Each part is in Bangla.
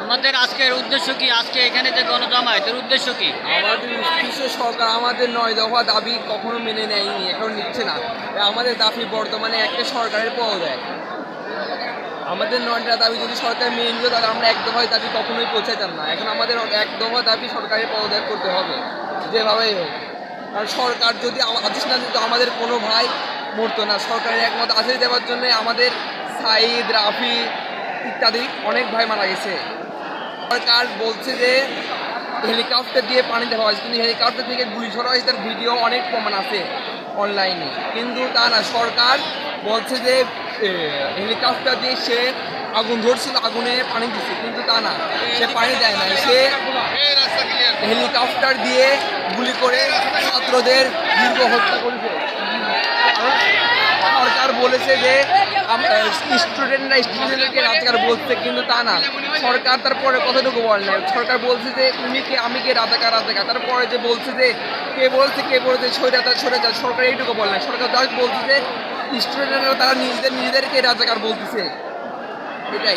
তোমাদের আজকের উদ্দেশ্য কি? আজকে এখানে যে গণজমায়েতের উদ্দেশ্য কি? আমাদের উৎকৃষ্ট সরকার আমাদের নয় দফা দাবি কখনো মেনে নেয়নি, এখন নিচ্ছে না। আমাদের দাবি বর্তমানে একটা সরকারের পদত্যাগ আমাদের নয়টা দাবি যদি সরকার মেনে নিত, তাহলে আমরা এক দফায় দাবি কখনোই পৌঁছাইতাম না। এখন আমাদের এক দফা দাবি সরকারের পদত্যাগ করতে হবে, যেভাবেই হোক। কারণ সরকার যদি আদেশ না দিত, আমাদের কোনো ভাই মরতো না। সরকারের একমত আদেশ দেওয়ার জন্য আমাদের সাইদ রাফি ইত্যাদি অনেক ভাই মারা গেছে। সরকার বলছে যে হেলিকপ্টার দিয়ে পানি দেওয়া হয়েছে, কিন্তু হেলিকপ্টার থেকে গুলি ছড়া হয়েছে, তার ভিডিও অনেক প্রমাণ আছে অনলাইনে। কিন্তু তা না, সরকার বলছে যে হেলিকপ্টার দিয়ে সে আগুন ধরছিল, আগুনে পানি দিচ্ছে কিন্তু তা না, সে পানি দেয় না সে হেলিকপ্টার দিয়ে গুলি করে ছাত্রদের দীর্ঘ হত্যা করেছে। সরকার বলেছে যে স্টুডেন্টরা স্টুডেন্টদেরকে রাজাকার বলছে, কিন্তু তা না। সরকার তারপরে কতটুকু বলে? না সরকার বলছে যে তুমি কে, আমি কে রাজাকার রাজাকার? তারপরে যে বলছে যে, কে বলছে কে বলছে সৈরাচার সৈরাচার সরকার এইটুকু বলে না। সরকার বলছে যে স্টুডেন্টরা তারা নিজেদের, নিজেদেরকে রাজাকার বলতেছে। এটাই।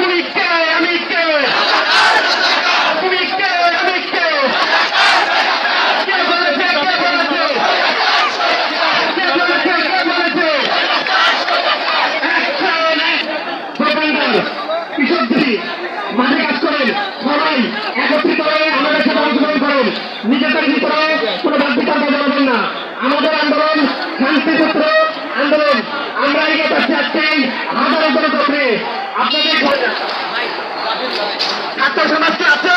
তুমি কে আমি কে তুমি কে আমি কে কে বলেছে কে বলেছে কে বলেছে কে বলেছে প্রবন্ধন কৃষকজি মাঠে কাজ করেন সবাই একত্রিত হয়ে আমাদের সাথে অংশগ্রহণ করুন নিজেদের ভিতরে কোনো ভাব বিতর্ক জানাবেন না আমাদের আন্দোলন শান্তিপুত্র আন্দোলন। আমরা এগিয়ে যাচ্ছি আজকে হাজারো জনপথে আপনাদের ছাত্র সমাজ কি আছে।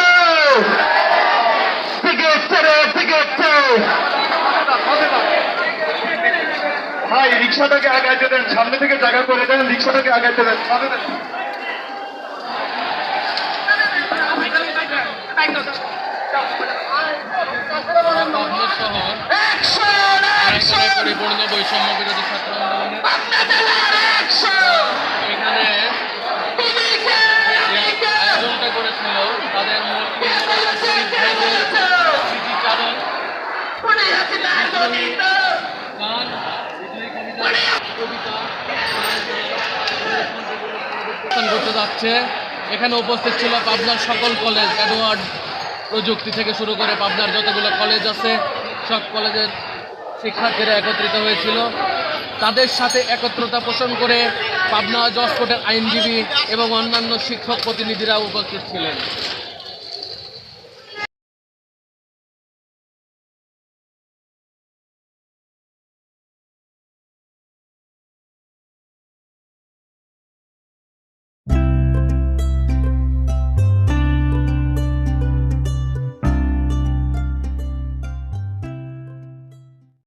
থেকে এসছে রে থেকে এসছে। ভাই, রিক্সাটাকে আগাইতে দেন, সামনে থেকে জায়গা করে দেন, রিক্সাটাকে আগাইতে দেন। রায়গঞ্জে পরিপূর্ণ বৈষম্য বিরোধী ছাত্র এখানে আয়োজনটা করেছিল তাদের যাচ্ছে। এখানে উপস্থিত ছিল পাবনার সকল কলেজ এডওয়ার্ড প্রযুক্তি থেকে শুরু করে পাবনার যতগুলো কলেজ আছে, সব কলেজের শিক্ষার্থীরা একত্রিত হয়েছিল। তাদের সাথে একত্রতা পোষণ করে পাবনা জজকোর্টের আইনজীবী এবং অন্যান্য শিক্ষক প্রতিনিধিরা উপস্থিত ছিলেন।